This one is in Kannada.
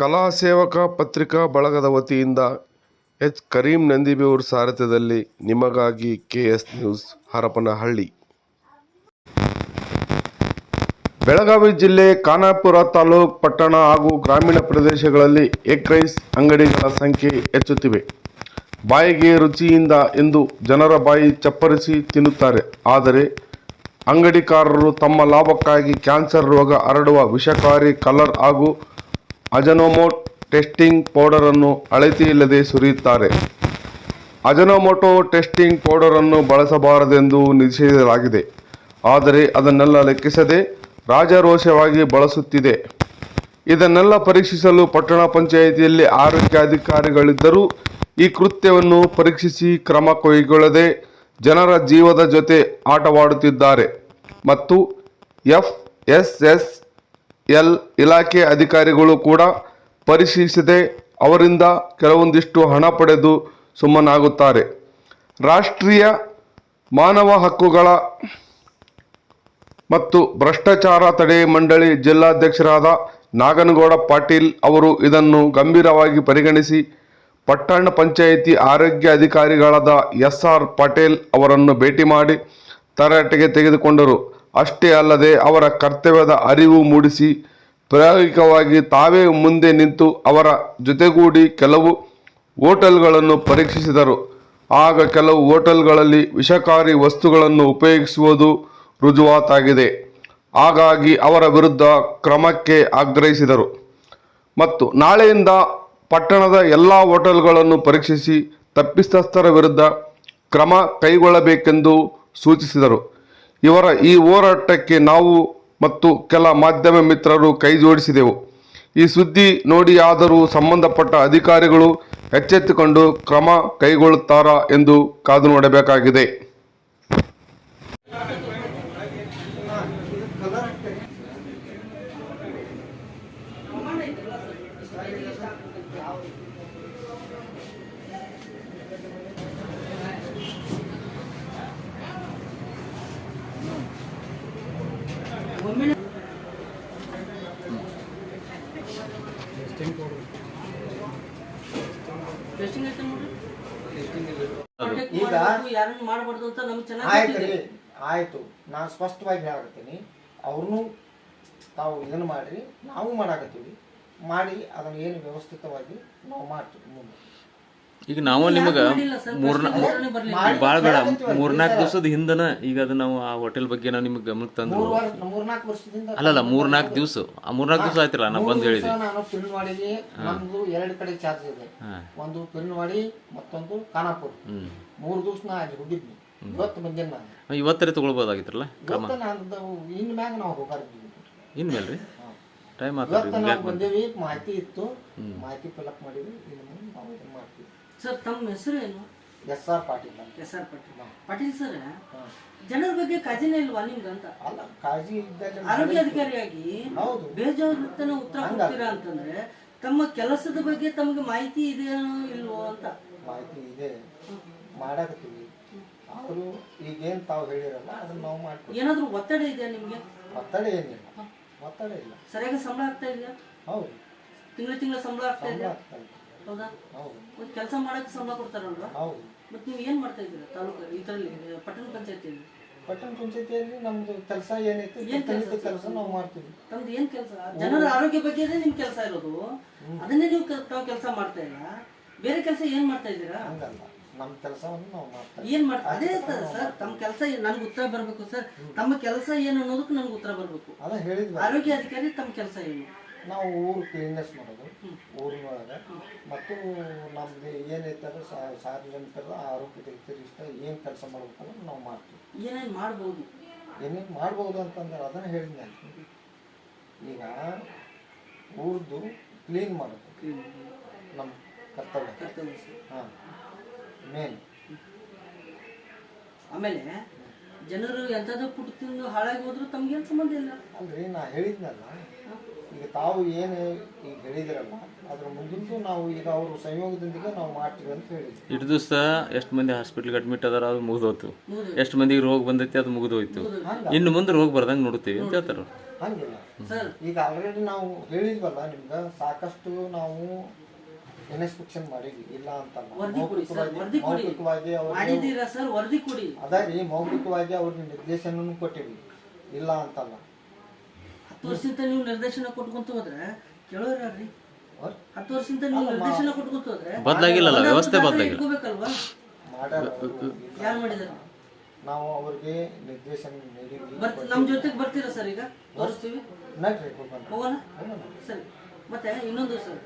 ಕಲಾ ಸೇವಕ ಪತ್ರಿಕಾ ಬಳಗದ ವತಿಯಿಂದ ಎಚ್. ಕರೀಂ ನಂದಿಬೇವೂರ್ ಸಾರಥ್ಯದಲ್ಲಿ ನಿಮಗಾಗಿ ಕೆಎಸ್ ನ್ಯೂಸ್, ಹರಪನಹಳ್ಳಿ. ಬೆಳಗಾವಿ ಜಿಲ್ಲೆ ಖಾನಾಪುರ ತಾಲೂಕ್ ಪಟ್ಟಣ ಹಾಗೂ ಗ್ರಾಮೀಣ ಪ್ರದೇಶಗಳಲ್ಲಿ ಎಗ್ ರೈಸ್ ಅಂಗಡಿಗಳ ಸಂಖ್ಯೆ ಹೆಚ್ಚುತ್ತಿವೆ. ಬಾಯಿಗೆ ರುಚಿಯಿಂದ ಎಂದು ಜನರ ಬಾಯಿ ಚಪ್ಪರಿಸಿ ತಿನ್ನುತ್ತಾರೆ. ಆದರೆ ಅಂಗಡಿಕಾರರು ತಮ್ಮ ಲಾಭಕ್ಕಾಗಿ ಕ್ಯಾನ್ಸರ್ ರೋಗ ಹರಡುವ ವಿಷಕಾರಿ ಕಲರ್ ಹಾಗೂ ಅಜನೋಮೋಟ್ ಟೆಸ್ಟಿಂಗ್ ಪೌಡರನ್ನು ಅಳತೆಯಿಲ್ಲದೆ ಸುರಿಯುತ್ತಾರೆ. ಅಜನೋಮೋಟೋ ಟೆಸ್ಟಿಂಗ್ ಪೌಡರನ್ನು ಬಳಸಬಾರದೆಂದು ನಿಷೇಧಿಸಲಾಗಿದೆ. ಆದರೆ ಅದನ್ನೆಲ್ಲ ಲೆಕ್ಕಿಸದೆ ರಾಜಾರೋಷವಾಗಿ ಬಳಸುತ್ತಿದೆ. ಇದನ್ನೆಲ್ಲ ಪರೀಕ್ಷಿಸಲು ಪಟ್ಟಣ ಪಂಚಾಯಿತಿಯಲ್ಲಿ ಆರೋಗ್ಯ ಅಧಿಕಾರಿಗಳಿದ್ದರೂ ಈ ಕೃತ್ಯವನ್ನು ಪರೀಕ್ಷಿಸಿ ಕ್ರಮ ಕೈಗೊಳ್ಳದೆ ಜನರ ಜೀವದ ಜೊತೆ ಆಟವಾಡುತ್ತಿದ್ದಾರೆ. ಮತ್ತು ಎಫ್ ಎಸ್ ಎಸ್ ಎಲ್ ಇಲಾಖೆ ಅಧಿಕಾರಿಗಳು ಕೂಡ ಪರಿಶೀಲಿಸದೆ ಅವರಿಂದ ಕೆಲವೊಂದಿಷ್ಟು ಹಣ ಪಡೆದು ಸುಮ್ಮನಾಗುತ್ತಾರೆ. ರಾಷ್ಟ್ರೀಯ ಮಾನವ ಹಕ್ಕುಗಳ ಮತ್ತು ಭ್ರಷ್ಟಾಚಾರ ತಡೆ ಮಂಡಳಿ ಜಿಲ್ಲಾಧ್ಯಕ್ಷರಾದ ನಾಗನಗೌಡ ಪಾಟೀಲ್ ಅವರು ಇದನ್ನು ಗಂಭೀರವಾಗಿ ಪರಿಗಣಿಸಿ ಪಟ್ಟಣ ಪಂಚಾಯಿತಿ ಆರೋಗ್ಯ ಅಧಿಕಾರಿಗಳಾದ ಎಸ್ ಆರ್ ಪಟೇಲ್ ಅವರನ್ನು ಭೇಟಿ ಮಾಡಿ ತರಾಟೆಗೆ ತೆಗೆದುಕೊಂಡರು. ಅಷ್ಟೇ ಅಲ್ಲದೆ ಅವರ ಕರ್ತವ್ಯದ ಅರಿವು ಮೂಡಿಸಿ ಪ್ರಾಯೋಗಿಕವಾಗಿ ತಾವೇ ಮುಂದೆ ನಿಂತು ಅವರ ಜೊತೆಗೂಡಿ ಕೆಲವು ಹೋಟೆಲ್ಗಳನ್ನು ಪರೀಕ್ಷಿಸಿದರು. ಆಗ ಕೆಲವು ಹೋಟೆಲ್ಗಳಲ್ಲಿ ವಿಷಕಾರಿ ವಸ್ತುಗಳನ್ನು ಉಪಯೋಗಿಸುವುದು ರುಜುವಾತಾಗಿದೆ. ಹಾಗಾಗಿ ಅವರ ವಿರುದ್ಧ ಕ್ರಮಕ್ಕೆ ಆಗ್ರಹಿಸಿದರು. ಮತ್ತು ನಾಳೆಯಿಂದ ಪಟ್ಟಣದ ಎಲ್ಲ ಹೋಟೆಲ್ಗಳನ್ನು ಪರೀಕ್ಷಿಸಿ ತಪ್ಪಿತಸ್ಥರ ವಿರುದ್ಧ ಕ್ರಮ ಕೈಗೊಳ್ಳಬೇಕೆಂದು ಸೂಚಿಸಿದರು. ಇವರ ಈ ಹೋರಾಟಕ್ಕೆ ನಾವು ಮತ್ತು ಕೆಲ ಮಾಧ್ಯಮ ಮಿತ್ರರು ಕೈ ಜೋಡಿಸಿದೆವು. ಈ ಸುದ್ದಿ ನೋಡಿ ಆದರೂ ಸಂಬಂಧಪಟ್ಟ ಅಧಿಕಾರಿಗಳು ಎಚ್ಚೆತ್ತುಕೊಂಡು ಕ್ರಮ ಕೈಗೊಳ್ಳುತ್ತಾರಾ ಎಂದು ಕಾದು ನೋಡಬೇಕಾಗಿದೆ ಟೆಸ್ಟಿಂಗ್ ಐತೆ ನೋಡ್ರಿ ಈಗ ಯಾರನ್ನು ಮಾಡಬಾರ್ದು ಅಂತ ನಮ್ಗೆ ಚೆನ್ನಾಗಿ ಆಯ್ತು ನಾ ಆಯ್ತು. ನಾನು ಸ್ಪಷ್ಟವಾಗಿ ಹೇಳಕತ್ತೀನಿ. ಅವ್ರನ್ನೂ ತಾವು ಇದನ್ನು ಮಾಡ್ರಿ. ನಾವು ಮಾಡಾಕತ್ತೀವಿ. ಮಾಡಿ ಅದನ್ನು ಏನು ವ್ಯವಸ್ಥಿತವಾಗಿ ನಾವು ಮಾಡ್ತೀವಿ ಮುಂದೆ. ಈಗ ನಾವು ನಿಮಗೆ ಮೂರ್ನಾ ಭಾಳ ಬೇಡ. ಮೂರ್ನಾಲ್ಕು ದಿವಸದ ಹಿಂದನ ಈಗ ಅದು ನಾವು ಆ ಹೋಟೆಲ್ ಬಗ್ಗೆ ನಾವು ನಿಮ್ಗೆ ಗಮನಕ್ಕೆ ತಂದ್ರು. ಮೂರ್ನಾಲ್ಕು ವರ್ಷದಿಂದ ಅಲ್ಲಲ್ಲ ಮೂರ್ನಾಲ್ಕು ದಿವಸ. ಆ ಮೂರ್ನಾಲ್ಕು ದಿವಸ ಆಯ್ತಲ್ಲ ನಾ ಬಂದು ಹೇಳಿದೆ ನಾನು ಪಿಲ್ವಾಡಿಗೆ ನಮ್ದು ಎರಡು ಕಡೆ ಚಾರ್ಜ್ ಇದೆ. ಒಂದು ಪಿಲ್ವಾಡಿ ಮತ್ತೊಂದು ಖಾನಾಪುರ. ಮೂರು ದಿವಸ ನಾ ಅಲ್ಲಿ ಹೋಗಿದ್ನಿ. ಇವತ್ತು ಬಂದೇನೆ ನಾನು. ಇವತ್ತರೇ ತಗೊಳ್ಬೋದಾಗಿತ್ತಲ್ಲ? ಮ್ಯಾಗ ನಾವು ಇನ್ಮೇಲೆ ರೀ? ಟೈಮ್ ಇವತ್ತು ನಾವು ಬಂದೇವಿ ಮಾಹಿತಿ ಇತ್ತು. ಮಾಹಿತಿ ಫಿಲಪ್ ಇನ್ನು ಮುಂದೆ ನಾವು ಇದನ್ನ ಮಾಡ್ತೀವಿ. ಸರ್ ತಮ್ಮ ಹೆಸರು ಏನು? ಎಸ್ ಆರ್ ಪಾಟೀಲ್ ಅಂತ. S R Patil. Patil sir ಜನರ ಬಗ್ಗೆ ಕಾಳಜಿನೇ ಇಲ್ವಾ ನಿಮ್ಗೆ ಅಂತ? ಅಲ್ಲ ಕಾಳಜಿ ಇದ್ದಾಗ ಆರೋಗ್ಯ ಅಧಿಕಾರಿಯಾಗಿ ಹೌದು. ಬೇಜವಾಬ್ದಾರಿತನ ಉತ್ತರ ಕೊಡ್ತೀರಾ ಅಂತಂದ್ರೆ ತಮ್ಮ ಕೆಲಸದ ಬಗ್ಗೆ ತಮಗೆ ಮಾಹಿತಿ ಇದೆಯೋ ಇಲ್ವೋ ಅಂತ? ಮಾಹಿತಿ ಇದೆ. ಮಾಡಾಕತ್ತೀವಿ. ಅವರು ಈಗೇನು ತಾವು ಹೇಳಿರಲ್ಲ ಅದನ್ನ ನಾವು ಮಾಡ್ತೀವಿ ಏನಾದ್ರೂ ಒತ್ತಡ ಇದೆಯಾ ನಿಮ್ಗೆ? ಒತ್ತಡ ಏನಿಲ್ಲ. ಒತ್ತಡ ಇಲ್ಲ. ಸರಿಯಾಗಿ ಸಂಬಳ ಆಗ್ತಾ ಇದೆಯಾ? ಹೌದು. ತಿಂಗಳ ತಿಂಗಳ ಸಂಬಳ ಆಗ್ತಾ ಇದೆಯಾ? ಇದೆ. ಹೌದಾ? ಹೌದು. ಒಂದು ಕೆಲಸ ಮಾಡಕ್ಕೆ ಸಂಬಳ ಕೊಡ್ತಾರಲ್ವಾ? ಹೌದು. ಮತ್ತೆ ನೀವು ಏನ್ ಮಾಡ್ತಾ ಇದ್ದೀರಾ ತಾಲೂಕು ಇದರಲ್ಲಿ ಪಟ್ಟಣ ಪಂಚಾಯತಿಯಲ್ಲಿ? ಪಟ್ಟಣ ಪಂಚಾಯತಿಯಲ್ಲಿ ನಮ್ದು ಕೆಲಸ ಏನೈತಿ ಪ್ರತಿನಿತ್ಯ ಕೆಲಸ ನಾವು ಮಾಡ್ತೀವಿ. ತಮ್ದು ಏನ್ ಕೆಲಸ? ಜನರ ಆರೋಗ್ಯ ಬಗ್ಗೆ ನಿಮ್ ಕೆಲಸ ಇರೋದು. ಅದನ್ನೇ ನೀವು ತಾವು ಕೆಲಸ ಮಾಡ್ತಾ ಇಲ್ಲ ಬೇರೆ ಕೆಲಸ ಏನ್ ಮಾಡ್ತಾ ಇದ್ದೀರಾ? ಹಂಗಲ್ಲ. ನಮ್ಮ ಕೆಲಸವನ್ನು ನಾವು ಮಾಡ್ತೀವಿ ಏನ್ ಮಾಡ್ತಾರೆ? ಅದೇ ಸರ್ ತಮ್ಮ ಕೆಲಸ ನನ್ಗೆ ಉತ್ತರ ಬರ್ಬೇಕು ಸರ್? ತಮ್ಮ ಕೆಲಸ ಏನು ಅನ್ನೋದಕ್ಕೆ ನನ್ಗೆ ಉತ್ತರ ಬರ್ಬೇಕು. ಅದ ಹೇಳಿದ್ವಿ. ಆರೋಗ್ಯ ಅಧಿಕಾರಿ ತಮ್ಮ ಕೆಲಸ ಏನು? ನಾವು ಊರು ಕ್ಲೀನ್ನೆಸ್ ಮಾಡೋದು ಊರಿನೊಳಗೆ. ಮತ್ತು ನಮ್ದು ಏನೈತಲ್ಲ ಸಾರ್ವಜನಿಕರ ಆರೋಗ್ಯ ಇಷ್ಟ ಏನು ಕೆಲಸ ಮಾಡ್ಬೇಕಲ್ಲ ನಾವು ಮಾಡ್ತೀವಿ. ಏನೇನು ಮಾಡ್ಬೋದು. ಏನೇನು ಮಾಡ್ಬೋದು ಅಂತಂದ್ರೆ ಅದನ್ನು ಹೇಳಿದ್ದೆ ಈಗ ಊರ್ದು ಕ್ಲೀನ್ ಮಾಡೋದು. ನಮ್ಮ ಕರ್ತವ್ಯ. ಹಾಂ. ಆಮೇಲೆ. ಜನರು ಎಂಥದ್ದು ಪುಟ್ಟು ತಿಂದು ಹಾಳಾಗಿ ಹೋದ್ರು ತಮ್ಗೇನು ಸಂಬಂಧ ಇಲ್ಲ? ಅಂದ್ರೆ ನಾ ಹೇಳಿದ್ನಲ್ಲ ಈಗ ತಾವು ಏನು ಈಗ ಹೇಳಿದ್ರಲ್ಲ ಅದ್ರ ಮುಂದಿಂದು ನಾವು ಈಗ ಅವರು ಸಂಯೋಗದೊಂದಿಗೆ ನಾವು ಮಾಡ್ತೀವಿ ಅಂತ ಹೇಳಿದ್ವಿ. ಇಷ್ಟು ದಿವಸ ಎಷ್ಟು ಮಂದಿ ಹಾಸ್ಪಿಟ್ಲ್ಗೆ ಅಡ್ಮಿಟ್ ಅದಾರ ಅದು ಮುಗಿದೋಯ್ತು. ಎಷ್ಟು ಮಂದಿಗೆ ರೋಗ ಬಂದೈತಿ ಅದು ಮುಗಿದೋಯ್ತು. ಇನ್ನು ಮುಂದೆ ರೋಗ ಬರ್ದಂಗೆ ನೋಡ್ತೀವಿ ಅಂತ ಹೇಳ್ತಾರೆ ಹಂಗಿಲ್ಲ. ಸರ್. ಈಗ ಆಲ್ರೆಡಿ ನಾವು ಹೇಳಿದ್ವಲ್ಲ ನಿಮ್ಗೆ ಸಾಕಷ್ಟು ನಾವು ಇನ್ಸ್ಪೆಕ್ಷನ್ ಮಾಡಿದ್ವಿ. ಇಲ್ಲ ಅಂತ ವರದಿ ಕೊಡಿ ಸರ್ ವರದಿ ಕೊಡಿ. ಮೌಖಿಕವಾಗಿ ಅವ್ರಿಗೆ ಮಾಡಿದ್ದೀರಾ ಸರ್ ವರದಿ ಕೊಡಿ. ಅದ ರೀ ಮೌಖಿಕವಾಗಿ ಅವ್ರಿಗೆ ನಿರ್ದೇಶನ ಕೊಟ್ಟಿವಿ ಇಲ್ಲ ಅಂತಲ್ಲ ಹತ್ತು ವರ್ಷದಿಂದ ನೀವು ನಿರ್ದೇಶನ ಕೊಟ್ಕೊಂತ ಹೋದ್ರೆ ಕೇಳೋರು ಯಾರ್ರಿ? ಅವ್ರ್? ಹತ್ತು ವರ್ಷದಿಂದ ನೀವು ನಿರ್ದೇಶನ ಕೊಟ್ಕೊಂತ ಹೋದ್ರೆ ಬದಲಾಗಿಲ್ಲಲ್ಲ ವ್ಯವಸ್ಥೆ ಬದಲಾಗಿಲ್ಲ. ಇಟ್ಕೋಬೇಕಲ್ವಾ? ಮಾಡ್ಯಾರ ಅವ್ರು. ಯಾರು ಮಾಡಿದಾರೆ? ನಾವು ಅವ್ರಿಗೆ ನಿರ್ದೇಶನ ನೀಡಿದ್ವಿ. ಬರ್ತ ನಮ್ಮ ಜೊತೆಗೆ ಬರ್ತೀರಾ ಸರ್ ಈಗ? ತೋರಿಸ್ತೀವಿ? ನಡ್ರಿ ಹೋಗೋಣ? ಹೋಗೋಣ. ಸರಿ. ಮತ್ತೆ ಇನ್ನೊಂದು ಸರ್.